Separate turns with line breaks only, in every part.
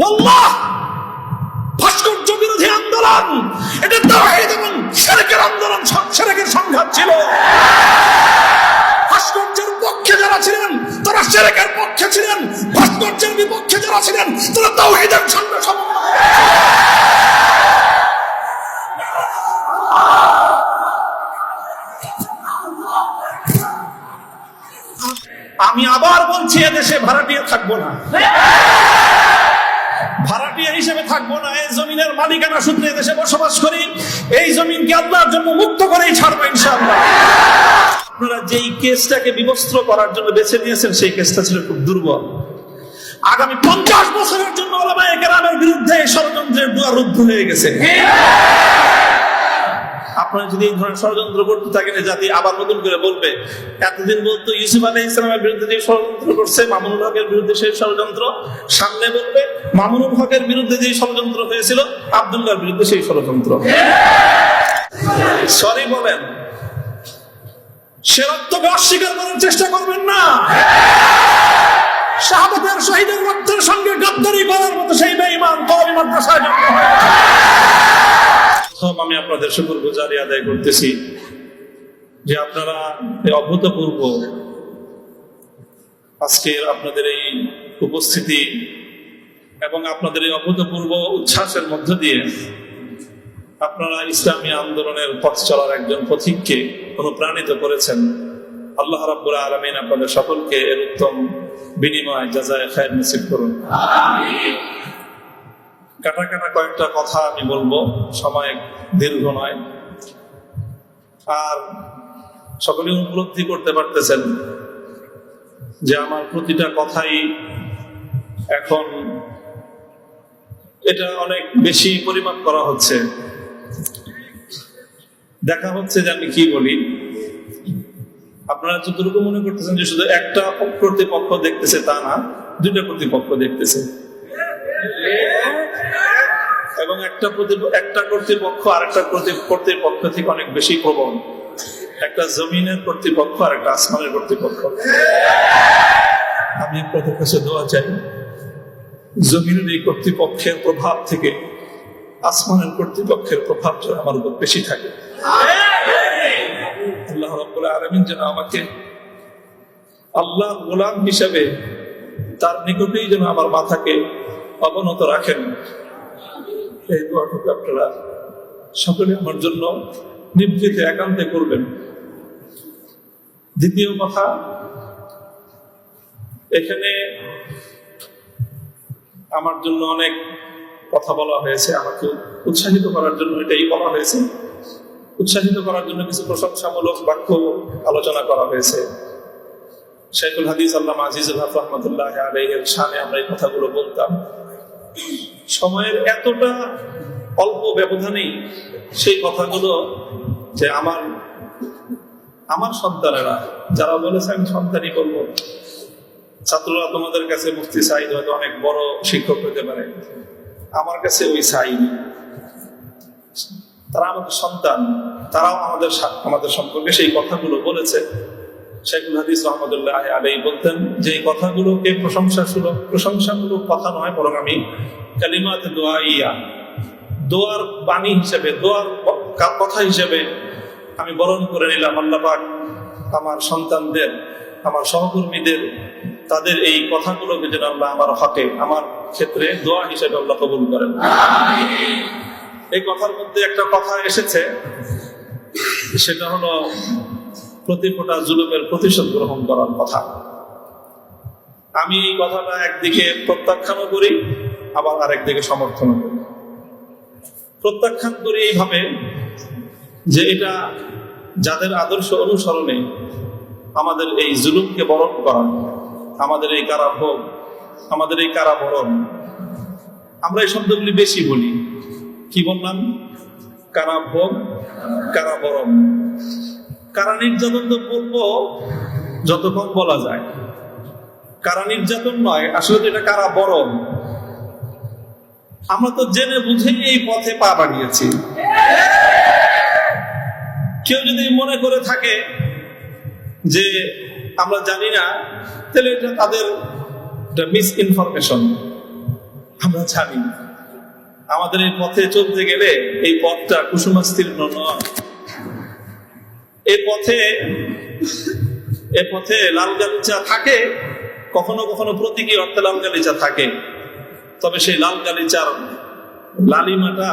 ওয়াল্লাহ! ভাস্কর্য বিরোধী আন্দোলন! এটা তাওহীদ এবং শিরকের আন্দোলন শিরকের সংঘাত ছিল। ভাস্কর্যের পক্ষে যারা ছিলেন, তারা শিরকের পক্ষে ছিলেন। ভাস্কর্যের বিপক্ষে যারা ছিলেন, তারা তাওহীদের সঙ্গে আমি আবার বলছি, এদেশে ভাড়াটিয়া থাকব না। ভাড়াটিয়া হিসেবে থাকব না, এই জমিনের মালিকানা সূত্রে দেশে বসবাস করি। এই জমিনকে আপনার জন্য মুক্ত করেই ছাড়বো ইনশাআল্লাহ। আপনারা যেই কেসটাকে বিবস্ত্র করার জন্য বেছে নিয়েছেন, সেই কেসটা ছিল খুব দুর্বল। আগামী পঞ্চাশ বছরের জন্য ওলামায়ে কেরামের বিরুদ্ধে ষড়যন্ত্রের দুয়ার রুদ্ধ হয়ে গেছে। আপনারা যদি এই ধরনের ষড়যন্ত্র করতে থাকেন জাতি আবার নতুন করে বলবে, এতদিন বলতো ইউসুফ আলী ইসলামের বিরুদ্ধে যে ষড়যন্ত্র করছে, মামুনুল হকের বিরুদ্ধে সেই ষড়যন্ত্র। সামনে বলবে, মামুনুল হকের বিরুদ্ধে যে ষড়যন্ত্র হয়েছিল, আবদুল্লাহর বিরুদ্ধে সেই ষড়যন্ত্র। সরি বলেন, সে রক্তকে অস্বীকার করার চেষ্টা করবেন না। শাহাদাতের শহীদের রক্তের সঙ্গে গদ্দারি করার মতো সেই বেঈমান কওমি মাদ্রাসায় জন্ম হয় প্রথম আমি আপনাদের শুকুর গুজারি আদায় করতেছি যে আপনারা অভূতপূর্ব আজকের আপনাদের এই উপস্থিতি এবং আপনাদের এই অভূতপূর্ব উচ্ছ্বাসের মধ্য দিয়ে আপনারা ইসলামী আন্দোলনের পথ চলার একজন পথিককে অনুপ্রাণিত করেছেন। আল্লাহ রাব্বুল আলমিন আপনাদের সকলকে এর উত্তম বিনিময় যাজায় খায়ের নসিব করুন। কাটা কাটা কয়েকটা কথা আমি বলব। সময় দীর্ঘ নয়। আর সকলে উপলব্ধি করতে পারতেছেন যে আমার প্রতিটা কথাই এখন এটা অনেক বেশি পরিমাপ করা হচ্ছে। দেখা হচ্ছে যে আমি কি বলি। আপনারা যতটুকু মনে করতেছেন যে শুধু একটা কর্তৃপক্ষ দেখতেছে তা না, দুইটা কর্তৃপক্ষ দেখতেছে এবং একটা একটা কর্তৃপক্ষ আরেকটা কর্তৃ- কর্তৃপক্ষ থেকে অনেক বেশি প্রবল। একটা জমিনের কর্তৃপক্ষ আর একটা আসমানের কর্তৃপক্ষ। আমি আপনাদের কাছে দোয়া চাই, জমিনের এই কর্তৃপক্ষের প্রভাব থেকে আসমানের কর্তৃপক্ষের প্রভাব যেন আমার উপর বেশি থাকে। আল্লাহ রব্বুল আলমিন যেন আমাকে আল্লাহ গোলাম হিসাবে তার নিকটেই যেন আমার মাথাকে অবনত রাখেন। এই দোয়াটুকু আপনারা সকলে আমার জন্য নিবৃতে একান্তে করবেন। দ্বিতীয় কথা, এখানে আমার জন্য অনেক কথা বলা হয়েছে, আমাকে উৎসাহিত করার জন্য এটাই বলা হয়েছে। উৎসাহিত করার জন্য কিছু প্রশংসামূলক বাক্য আলোচনা করা হয়েছে। শেখুল হাদিস আল্লাহ আজিজুল হক রহমতুল্লাহ আলহের সামনে আমরা এই কথাগুলো বলতাম। সময়ের এতটা অল্প ব্যবধানেই সেই কথাগুলো যে আমার আমার সন্তানেরা, যারা বলেছে আমি সন্তানই বলব ছাত্ররা তোমাদের কাছে মুফতি সাইদ হয়তো অনেক বড় শিক্ষক হতে পারে। আমার কাছে ওই সাইদ তারা আমাদের সন্তান, তারাও আমাদের আমাদের সম্পর্কে সেই কথাগুলো বলেছে। শেখুল হাদিস রহমদুল্লাহ আলাই বলতেন, যে কথাগুলোকে প্রশংসা সুলভ প্রশংসামূলক কথা নয়, বরং আমি কালিমাতে দোয়া ইয়া দোয়ার বাণী হিসেবে, দোয়ার কথা হিসেবে আমি বরণ করে নিলাম আল্লাহ পাক আমার সন্তানদের, আমার সহকর্মীদের, তাদের এই কথাগুলোকে যেন আল্লাহ আমার হকে, আমার ক্ষেত্রে দোয়া হিসেবে আল্লাহ কবুল করেন। এই কথার মধ্যে একটা কথা এসেছে, সেটা হলো প্রতি ফোটা জুলুমের প্রতিশোধ গ্রহণ করার কথা। আমি এই কথাটা একদিকে প্রত্যাখ্যানও করি আবার আরেকদিকে সমর্থনও করি প্রত্যাখ্যান করি এইভাবে যে এটা যাদের আদর্শ অনুসরণে আমাদের এই জুলুমকে বরণ করা, আমাদের এই কারাভোগ, আমাদের এই কারাবরণ, আমরা এই শব্দগুলি বেশি বলি। কি বললাম? কারাভোগ, কারাবরণ। কারা নির্যাতন তো পূর্ব যতক্ষণ বলা যায়। কারা নির্যাতন নয়, আসলে এটা কারা বরণ আমরা তো জেনে বুঝেই এই পথে পা বাড়িয়েছি। কেউ যদি মনে করে থাকে যে আমরা জানি না, তাহলে এটা তাদের মিস ইনফরমেশন আমরা জানি। আমাদের এই পথে চলতে গেলে এই পথটা কুসুমাস্তীর্ণ নয়। এই পথে এ পথে লাল গালিচা থাকে, কখনো কখনো প্রতীকী অর্থে লাল গালিচা থাকে। তবে সেই লাল গালিচার, লালিমাটা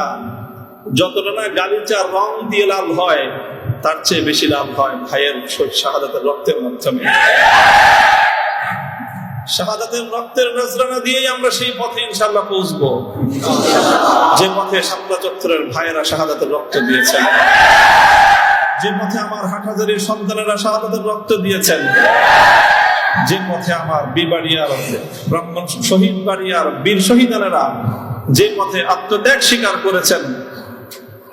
যতটা না গালিচার রং দিয়ে লাল হয়, তার চেয়ে বেশি লাভ হয় ভাইয়ের শাহাদাতের রক্তের মাধ্যমে। শাহাদাতের রক্তের নজরানা দিয়েই আমরা সেই পথে ইনশাল্লাহ পৌঁছবো। যে পথে সাতটা চত্বরের ভাইয়েরা শাহাদাতের রক্ত দিয়েছেন। যে পথে আমার হাটহাজারির সন্তানেরা শাহাদাতের রক্ত দিয়েছেন। যে পথে আমার বিবাড়িয়ার ব্রাহ্মণ শহীদ বাড়িয়ার বীর শহীদানেরা যে পথে আত্মত্যাগ স্বীকার করেছেন,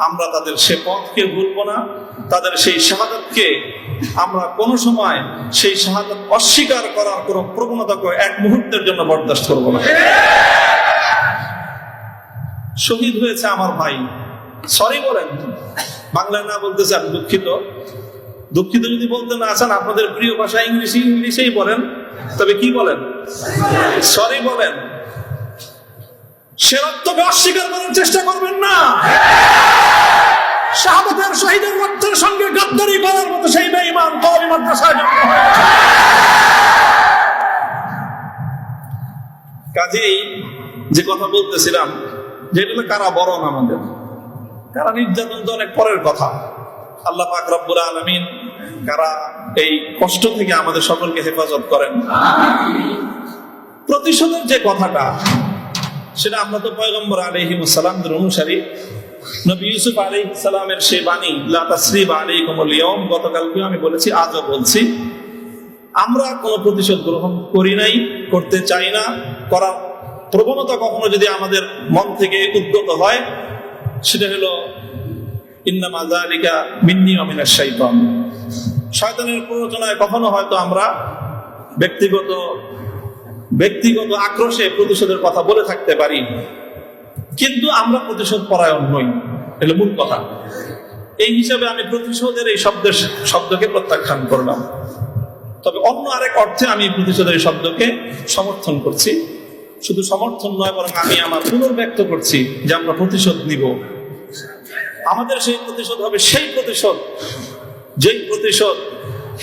আমরা তাদের সে পথকে ভুলবো না, তাদের সেই শাহাদাতকে আমরা কোনো সময় সেই শাহাদাত অস্বীকার করার কোনো প্রবণতাকে এক মুহূর্তের জন্য বরদাস্ত করব না। শহীদ হয়েছে আমার ভাই। সরি বলেন, বাংলায় না বলতে চান, দুঃখিত। দুঃখিত যদি বলতে না আপনাদের প্রিয় ভাষা ইংলিশ, ইংলিশেই বলেন। তবে কি বলেন? সরি বলেন। সে রক্তকে অস্বীকার করার চেষ্টা করবেন না। শাহাদাতের শহীদের রক্তের সঙ্গে গাদ্দারি করার মতো সেই বেঈমান কওমি মাদ্রাসায়। কাজেই যে কথা বলতেছিলাম যেটা কারা বরণ আমাদের? কারা নির্যাতন তো অনেক পরের কথা। আল্লাহ পাক রব্বুল আলামিন কারা এই কষ্ট থেকে আমাদের সকলকে হেফাজত করেন। প্রতিশোধের যে কথাটা, সেটা আমরা তো পয়গম্বর আলাইহিম সালামদের অনুসারী। নবী ইউসুফ আলী সালামের সে বাণী, লা তাসরিব আলাইকুমুল ইয়াউম গতকালকেও আমি বলেছি, আজও বলছি। আমরা কোনো প্রতিশোধ গ্রহণ করি নাই, করতে চাই না। করার প্রবণতা কখনো যদি আমাদের মন থেকে উদ্গত হয়, সেটা হলো ইন্নামা যালিকা মিন্নি ওয়া মিনাশ শাইতান। শয়তানের প্ররোচনায় কখনো হয়তো আমরা ব্যক্তিগত ব্যক্তিগত আক্রোশে প্রতিশোধের কথা বলে থাকতে পারি, কিন্তু আমরা প্রতিশোধ পরায়ণ নই। এটা মূল কথা। এই হিসাবে আমি প্রতিশোধের এই শব্দের শব্দকে প্রত্যাখ্যান করলাম। তবে অন্য আরেক অর্থে আমি প্রতিশোধের এই শব্দকে সমর্থন করছি। শুধু সমর্থন নয়, বরং আমি আমার পুনর্ব্যক্ত করছি যে আমরা প্রতিশোধ নিব। আমাদের সেই প্রতিশোধ হবে, সেই প্রতিশোধ। যেই প্রতিশোধ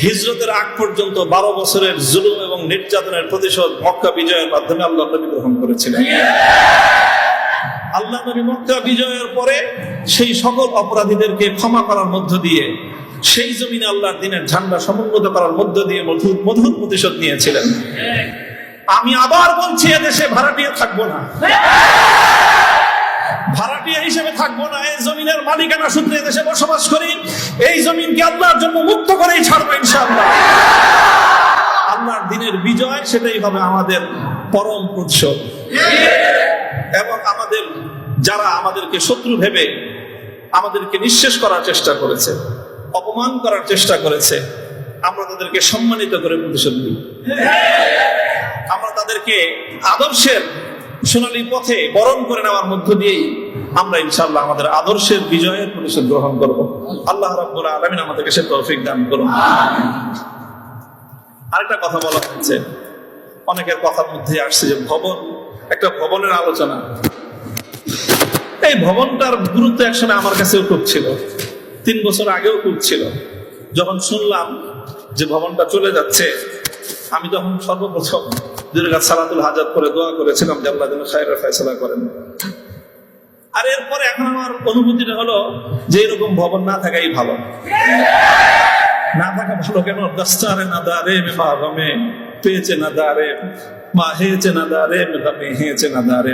হিজরতের আগ পর্যন্ত বারো বছরের জুলুম এবং নির্যাতনের প্রতিশোধ মক্কা বিজয়ের মাধ্যমে আল্লাহ নবী গ্রহণ করেছিলেন। আল্লাহ নবী মক্কা বিজয়ের পরে সেই সকল অপরাধীদেরকে ক্ষমা করার মধ্য দিয়ে, সেই জমিনে আল্লাহর দিনের ঝান্ডা সমুন্নত করার মধ্য দিয়ে মধুর মধুর প্রতিশোধ নিয়েছিলেন। আমি আবার বলছি, এদেশে ভাড়াটিয়া থাকব না। ভাড়াটিয়া হিসেবে থাকব না, এই জমিনের মালিকানা সূত্রে দেশে বসবাস করি, এই জমিনকে আল্লাহর জন্য মুক্ত করেই ছাড়বো ইনশাআল্লাহ। আল্লাহর দিনের বিজয়, সেটাই হবে আমাদের পরম প্রতিশোধ এবং আমাদের, যারা আমাদেরকে শত্রু ভেবে আমাদেরকে নিঃশেষ করার চেষ্টা করেছে, অপমান করার চেষ্টা করেছে, আমরা তাদেরকে সম্মানিত করে প্রতিশোধ দিই আমরা তাদেরকে আদর্শের সোনালী পথে বরণ করে নেওয়ার মধ্য দিয়েই আমরা ইনশাল্লাহ আমাদের আদর্শের বিজয়ের প্রতিশোধ গ্রহণ করব। আল্লাহ রাব্বুল আলামিন আমাদেরকে সে তৌফিক দান করুন। আরেকটা কথা বলা হচ্ছে অনেকের কথার মধ্যে আসছে যে ভবন, একটা ভবনের আলোচনা। এই ভবনটার গুরুত্ব একসময় আমার কাছেও খুব ছিল। তিন বছর আগেও খুব ছিল। যখন শুনলাম যে ভবনটা চলে যাচ্ছে আমি তখন সর্বপ্রথম কাজ সালাতুল হাজার করে দোয়া করেছিলাম যে আল্লাহ যেন ফয়সলা করেন। আর এরপরে এখন আমার অনুভূতিটা হলো যে এরকম ভবন না থাকাই ভালো। না থাকা ভালো কেন? না দারে পেয়েছে না দারে, মা হেয়েছে না দারে হেয়েছে না দারে।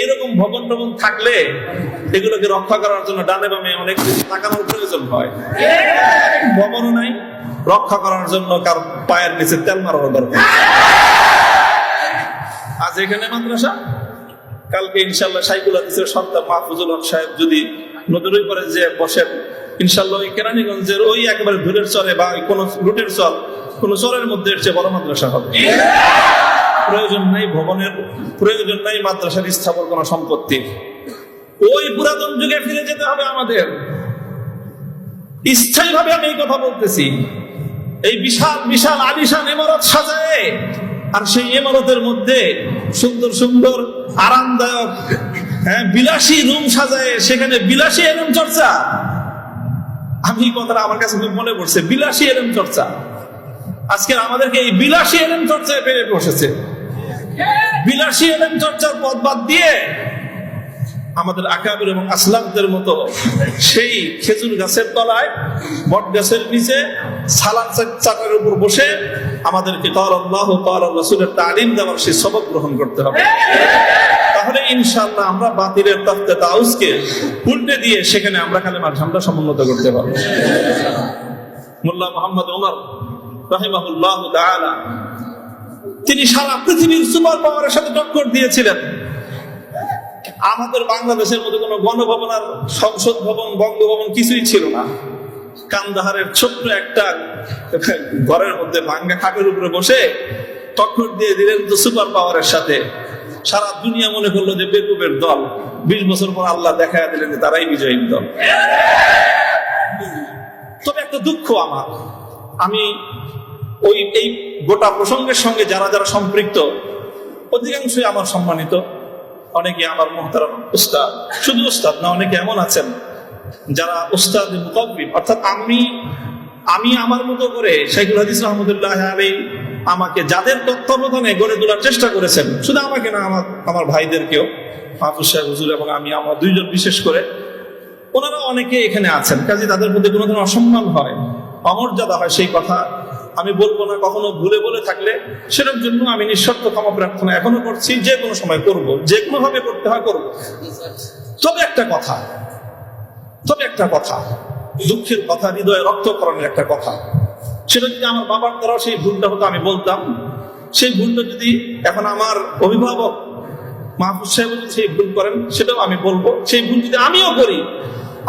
এইরকম ভবন টবন থাকলে এগুলোকে রক্ষা করার জন্য ডানে বামে অনেক কিছু প্রয়োজন হয়। ভবনও নাই রক্ষা করার জন্য কার পায়ের নিচে তেল মারানো দরকার। আজ এখানে মাদ্রাসা? কালকে ইনশাল্লাহ সাইকুল হাদিসের সন্তান মাহফুজুল হক সাহেব যদি নদীর পারে যে বসেন, ইনশাল্লাহ ওই কেরানীগঞ্জের ওই একেবারে ধুলের চরে বা কোন রুটের চর, কোন চরের মধ্যে এর চেয়ে বড় মাদ্রাসা হবে। প্রয়োজন নাই ভবনের, প্রয়োজন নাই মাদ্রাসার স্থাপন কোন সম্পত্তি। ওই পুরাতন যুগে ফিরে যেতে হবে আমাদের। স্থায়ীভাবে আমি এই কথা বলতেছি। এই বিশাল বিশাল আলিশান ইমারত সাজায় আর সেই ইমারতের মধ্যে সুন্দর সুন্দর, আরামদায়ক হ্যাঁ বিলাসী রুম সাজায় সেখানে বিলাসী এরম চর্চা। আমি কথাটা আমার কাছে খুব মনে পড়ছে, বিলাসী এরম চর্চা। আজকে আমাদেরকে এই বিলাসী এরম চর্চায় পেরে বসেছে। বিলাসী এলম চর্চার পথ বাদ দিয়ে আমাদের আকাবির এবং আসলামদের মতো সেই খেজুর গাছের তলায়, বট গাছের নিচে, সালাদ চাটার উপর বসে আমাদেরকে কর আল্লাহ কর রসুলের তালিম দেওয়ার সেই সবক গ্রহণ করতে হবে। তাহলে ইনশাআল্লাহ আমরা বাতিলের তত্ত্বে তাউসকে উল্টে দিয়ে সেখানে আমরা কালেমার ঝান্ডা সমুন্নত করতে পারব। মোল্লা মোহাম্মদ ওমর রাহিমাহুল্লাহ তিনি সারা পৃথিবীর সুপার পাওয়ারের সাথে টক্কর দিয়েছিলেন। আমাদের বাংলাদেশের মধ্যে কোনো গণভবন আর সংসদ ভবন, বঙ্গভবন কিছুই ছিল না। কান্দাহারের ছোট্ট একটা ঘরের মধ্যে ভাঙ্গা খাটের উপরে বসে টক্কর দিয়ে দিলেন তো সুপার পাওয়ারের সাথে। সারা দুনিয়া মনে করল যে বেকুবের দল। বিশ বছর পর আল্লাহ দেখা দিলেন যে তারাই বিজয়ী দল। তবে একটা দুঃখ আমার। আমি ওই, এই গোটা প্রসঙ্গের সঙ্গে যারা যারা সম্পৃক্ত, অধিকাংশই আমার সম্মানিত। অনেকে আমার মোহতারাম উস্তাদ। শুধু উস্তাদ না, অনেকে এমন আছেন যারা উস্তাদ মুকাবিব অর্থাৎ আমি আমি আমার মতো করে শেখুল হাদিস রহমদুল্লাহ আলী আমাকে যাদের তত্ত্বাবধানে গড়ে তোলার চেষ্টা করেছেন, শুধু আমাকে না, আমার আমার ভাইদেরকেও, মাহফুজ সাহেব, হুজুর এবং আমি, আমার দুইজন বিশেষ করে, ওনারা অনেকে এখানে আছেন। কাজে তাদের প্রতি কোনো ধরনের অসম্মান হয়, অমর্যাদা হয় সেই কথা আমি বলব না, কখনো ভুলে বলে থাকলে সেটার জন্য আমি নিঃশর্ত ক্ষমা প্রার্থনা এখনও করছি, যে কোনো সময় করব, যে কোনো ভাবে করতে হয় করব। তবে একটা কথা, তবে একটা কথা, দুঃখের কথা, হৃদয়ে রক্তকরণের একটা কথা। সেটা যদি আমার বাবার দ্বারাও সেই ভুলটা হতো, আমি বলতাম। সেই ভুলটা যদি এখন আমার অভিভাবক মাহফুজ সাহেব যদি সেই ভুল করেন, সেটাও আমি বলব। সেই ভুল যদি আমিও করি,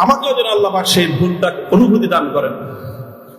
আমাকেও যেন আল্লাহ সেই ভুলটা অনুভূতি দান করেন।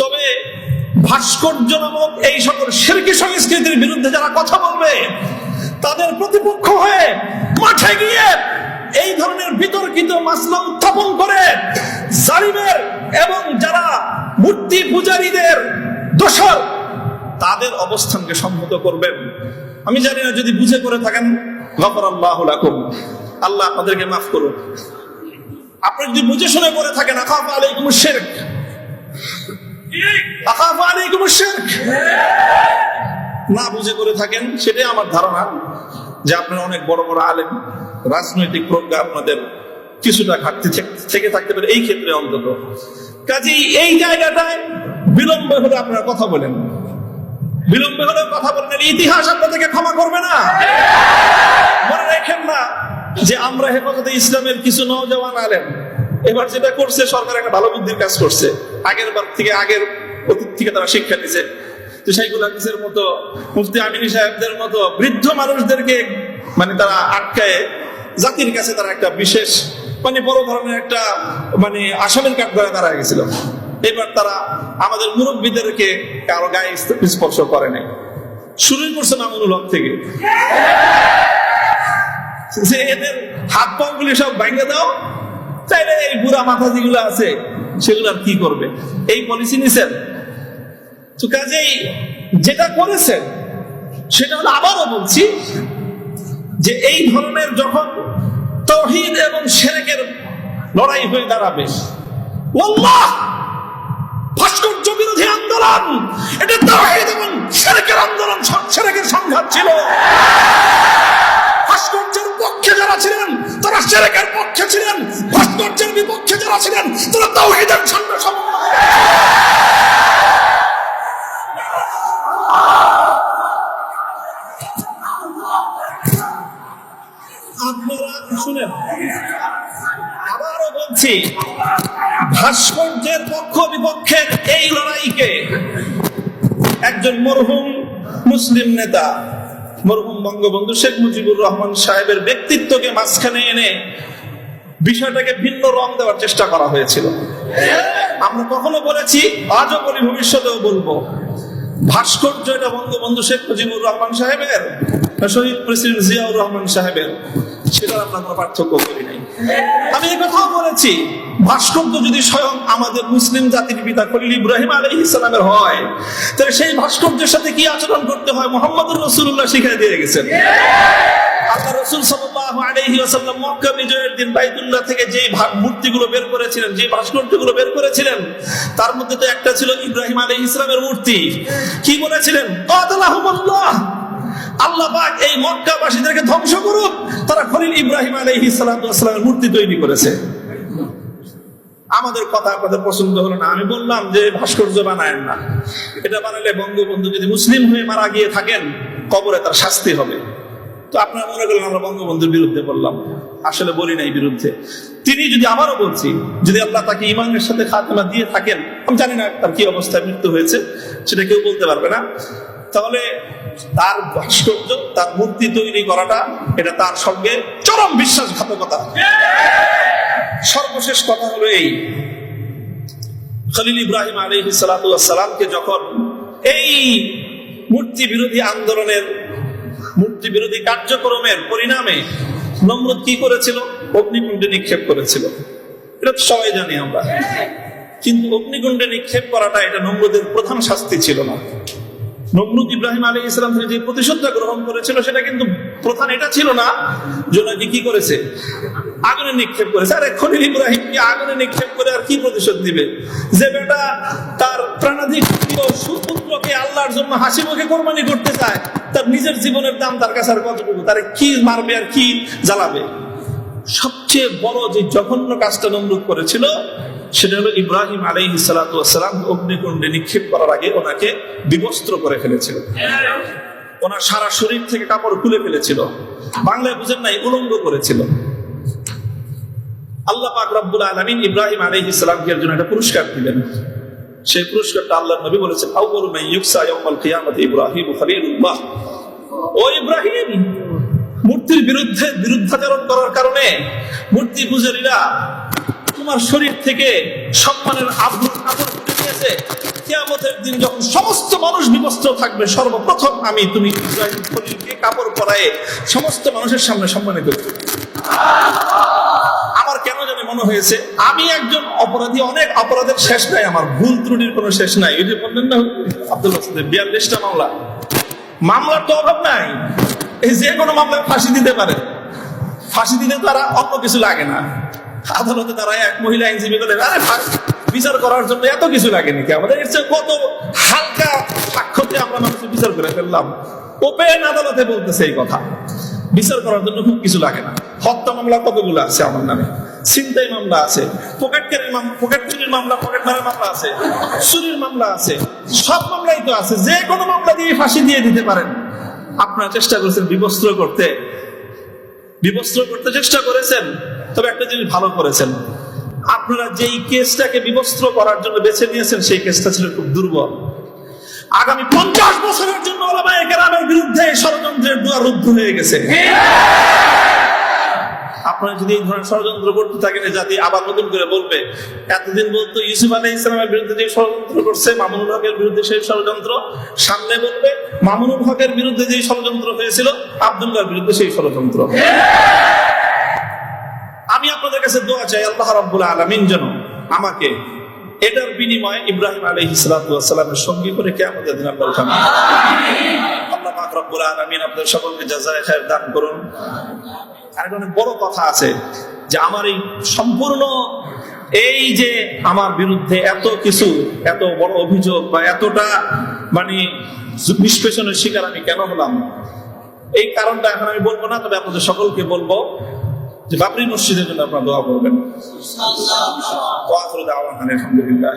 তবে ভাস্কর্য নামক এই সকল শিরকি সংস্কৃতির বিরুদ্ধে যারা কথা বলবে, তাদের প্রতিপক্ষ হয়ে মাঠে গিয়ে এই ধরনের বিতর্কিত মাসলা উত্থাপন করে জালিমের এবং যারা মূর্তি পূজারীদের দোষর, তাদের অবস্থানকে সম্মত করবেন। আমি জানি না যদি বুঝে করে থাকেন গফর আল্লাহ আল্লাহ আপনাদেরকে মাফ করুন আপনি যদি বুঝে শুনে করে থাকেন আলাইকুম শেরক না বুঝে করে থাকেন, সেটাই আমার ধারণা যে আপনারা অনেক বড় বড় আলেম, রাজনৈতিক প্রজ্ঞা আপনাদের কিছুটা ঘাটতি থেকে থাকতে পারে এই ক্ষেত্রে অন্তত। কাজেই এই জায়গাটায় বিলম্ব হলে আপনারা কথা বলেন। বিলম্ব হলে কথা বলেন ইতিহাস আপনাদেরকে ক্ষমা করবে না। মনে রাখেন না যে আমরা হেফাজতে ইসলামের কিছু নজওয়ান আলেন এবার যেটা করছে, সরকার একটা ভালো বুদ্ধির কাজ করছে। আগের বার থেকে আগের অতীত থেকে তারা শিক্ষা দিছে তো শাইকুল হাদিসের মতো, মুফতি আমিনী সাহেবদের মতো বৃদ্ধ মানুষদেরকে মানে তারা আটকায় জাতির কাছে তারা একটা বিশেষ মানে বড় ধরনের একটা মানে আসামের কাঠ করে তারা গেছিল এবার তারা আমাদের মুরব্বীদেরকে কারও গায়ে স্পর্শ করে নাই। শুরুই করছে মামুনুল হক থেকে। যে এদের হাত পা গুলি সব ভেঙে দাও তাইলে এই বুড়া মাথা যেগুলো আছে, সেগুলো আর কি করবে? এই পলিসি নিছেন? তো কাজেই যেটা করেছেন, সেটা হলো আবারও বলছি যে এই ধরনের যখন তহিদ এবং সেরেকের লড়াই হয়ে দাঁড়াবে ভাস্কর্য বিরোধী আন্দোলন! এটা তহিদ এবং সেরেকের আন্দোলন, সেরেকের সংঘাত ছিল। ভাস্কর্যের পক্ষে যারা ছিলেন ভাস্কর্যের বিপক্ষে যারা ছিলেন, তারা তাওহীদের সব আপনারা শুনেন, আবারও বলছি, ভাস্কর্যের পক্ষ বিপক্ষের এই লড়াইকে একজন মরহুম মুসলিম নেতা মরহুম বঙ্গবন্ধু শেখ মুজিবুর রহমান সাহেবের ব্যক্তিত্বকে মাঝখানে এনে বিষয়টাকে ভিন্ন রং দেওয়ার চেষ্টা করা হয়েছিল। আমরা কখনো বলেছি, আজও বলি, ভবিষ্যতেও বলব। ভাস্কর্য এটা বঙ্গবন্ধু শেখ মুজিবুর রহমান সাহেবের শহীদ প্রেসিডেন্ট জিয়াউর রহমান সাহেবের? সেটা আমরা কোনো পার্থক্য করি নাই। আমি এই কথাও বলেছি, ভাস্কর্য যদি স্বয়ং আমাদের মুসলিম জাতির পিতা খলিল ইব্রাহিম আলী ইসলামের হয়, তাহলে সেই ভাস্কর্যের সাথে কি আচরণ করতে হয়? মোহাম্মদ রসুল্লাহ শিখাই দিয়ে গেছেন। রসুল দিন থেকে মূর্তিগুলো বের করেছিলেন ভাস্কর্যগুলো বের করেছিলেন, তার মধ্যে তো একটা ছিল ইব্রাহিম আলী ইসলামের মূর্তি। কি বলেছিলেন? আল্লাহ এই মক্কাবাসীদেরকে ধ্বংস করুক। তারা খলিল ইব্রাহিম সালাতু ওয়াসসালামের মূর্তি তৈরি করেছে। আমাদের কথা আপনাদের পছন্দ হলো না। আমি বললাম যে ভাস্কর্য বানায়েন না। এটা বানালে বঙ্গবন্ধু যদি মুসলিম হয়ে মারা গিয়ে থাকেন, কবরে তার শাস্তি হবে। তো আপনারা মনে করলেন আমরা বঙ্গবন্ধুর বিরুদ্ধে বললাম। আসলে বলি নাই বিরুদ্ধে। তিনি যদি আবারও বলছি, যদি আল্লাহ তাকে ইমানের সাথে খাতমা দিয়ে থাকেন, আমি জানি না তার কি অবস্থায় মৃত্যু হয়েছে, সেটা কেউ বলতে পারবে না। তাহলে তার ভাস্কর্য, তার মূর্তি তৈরি করাটা, এটা তার সঙ্গে চরম বিশ্বাসঘাতকতা। সর্বশেষ কথা হলো এই। খলিল ইব্রাহিম আলী সালামকে যখন এই মূর্তি বিরোধী আন্দোলনের, মূর্তি বিরোধী কার্যক্রমের পরিণামে নমরুদ কি করেছিল? অগ্নিকুণ্ডে নিক্ষেপ করেছিল। এটা সবাই জানি আমরা। কিন্তু অগ্নিকুণ্ডে নিক্ষেপ করাটা এটা নমরুদের প্রধান শাস্তি ছিল না। নমরুদ ইব্রাহিম আলী ইসলাম থেকে যে প্রতিশোধটা গ্রহণ করেছিল, সেটা কিন্তু প্রধান এটা ছিল না যে নাকি কি করেছে? আগুনে নিক্ষেপ করেছে। আর খলিল ইব্রাহিম কি আগুনে নিক্ষেপ করে আর কি প্রতিশোধ দিবে? যে বেটা তার প্রাণাধিক সুপুত্রকে আল্লাহর জন্য হাসি মুখে কোরবানি করতে চায়, তার নিজের জীবনের দাম তার কাছে আর কতটুকু? তার কি মারবে আর কি জ্বালাবে? সবচেয়ে বড় যে জঘন্য কাজটা নমরুদ করেছিল সেটা হলো ইব্রাহিম আলাই সালাম অগ্নিকুণ্ডে নিক্ষেপ করার আগে ওনাকে বিবস্ত্র করে ফেলেছিল। ওনার সারা শরীর থেকে কাপড় খুলে ফেলেছিল। বাংলায় বুঝেন নাই, উলঙ্গ করেছিল। আল্লাহ পাক আলামিন ইব্রাহিম আলাইহিস সালামকে এর জন্য একটা পুরস্কার দিলেন। সেই পুরস্কারটা আল্লাহ নবী বলেছেন ইব্রাহিম ও ইব্রাহিম, মূর্তির বিরুদ্ধে বিরুদ্ধাচরণ করার কারণে মূর্তি পূজারীরা তোমার শরীর থেকে সম্মানের আবরণ দিয়েছে দিন যখন সমস্ত মানুষ বিবস্ত্র থাকবে, সর্বপ্রথম আমি তুমি খলিলকে কাপড় পরায়ে সমস্ত মানুষের সামনে সম্মানিত করব। আমার কেন জানি মনে হয়েছে, আমি একজন অপরাধী, অনেক অপরাধের শেষ নাই, আমার ভুল ত্রুটির কোনো শেষ নাই। ওই যে বললেন না আব্দুল বিয়াল্লিশটা মামলা। মামলার তো অভাব নাই। এই যে কোনো মামলায় ফাঁসি দিতে পারে। ফাঁসি দিলে তারা অন্য কিছু লাগে না। আদালতে তারা এক মহিলা আইনজীবী বলে, আরে বিচার করার জন্য এত কিছু লাগে নাকি আমাদের এর চেয়ে কত হালকা সাক্ষ্যতে আমরা মানুষের বিচার করে ফেললাম? ওপেন আদালতে বলতেছে এই কথা। বিচার করার জন্য খুব কিছু লাগে না। হত্যা মামলা কতগুলো আছে আমার নামে? ছিনতাই মামলা আছে মামলা পকেটকারীর মামলা, পকেট মারার মামলা আছে, চুরির মামলা আছে, সব মামলাই তো আছে। যে কোনো মামলা দিয়ে ফাঁসি দিয়ে দিতে পারেন। আপনারা চেষ্টা করেছেন বিবস্ত্র করতে। বিবস্ত্র করতে চেষ্টা করেছেন। তবে একটা জিনিস ভালো করেছেন। আপনারা যেই কেসটাকে বিবস্ত্র করার জন্য বেছে নিয়েছেন, সেই কেসটা ছিল খুব দুর্বল। আগামী পঞ্চাশ বছরের জন্য কেরামের বিরুদ্ধে ষড়যন্ত্রের দুয়ার রুদ্ধ হয়ে গেছে। আপনারা যদি এই ধরনের ষড়যন্ত্র করতে থাকেন জাতি আবার নতুন করে বলবে, এতদিন বলতো ইউসুফ আলী ইসলামের বিরুদ্ধে যে ষড়যন্ত্র করছে, মামুনুল হকের বিরুদ্ধে সেই ষড়যন্ত্র। সামনে বলবে, মামুনুল হকের বিরুদ্ধে যে ষড়যন্ত্র হয়েছিল, আব্দুল্লাহর বিরুদ্ধে সেই ষড়যন্ত্র। আপনাদের কাছে দোয়া চাই, আল্লাহ রাব্বুল আলামিন যেন আমাকে এটার বিনিময়ে ইব্রাহিম আলাইহিস সালামের সঙ্গী করে কে আমাদের দিন আল্লাহ রব্বুল আপনাদের সকলকে দান করুন। আর অনেক বড় কথা আছে যে আমার এই সম্পূর্ণ এই যে আমার বিরুদ্ধে এত কিছু, এত বড় অভিযোগ বা এতটা মানে নিষ্পেষণের শিকার আমি কেন হলাম? এই কারণটা এখন আমি বলব না, তবে আপনাদের সকলকে বলব যে বাবরি মসজিদের জন্য আপনারা দোয়া করবেন। আলহামদুলিল্লাহ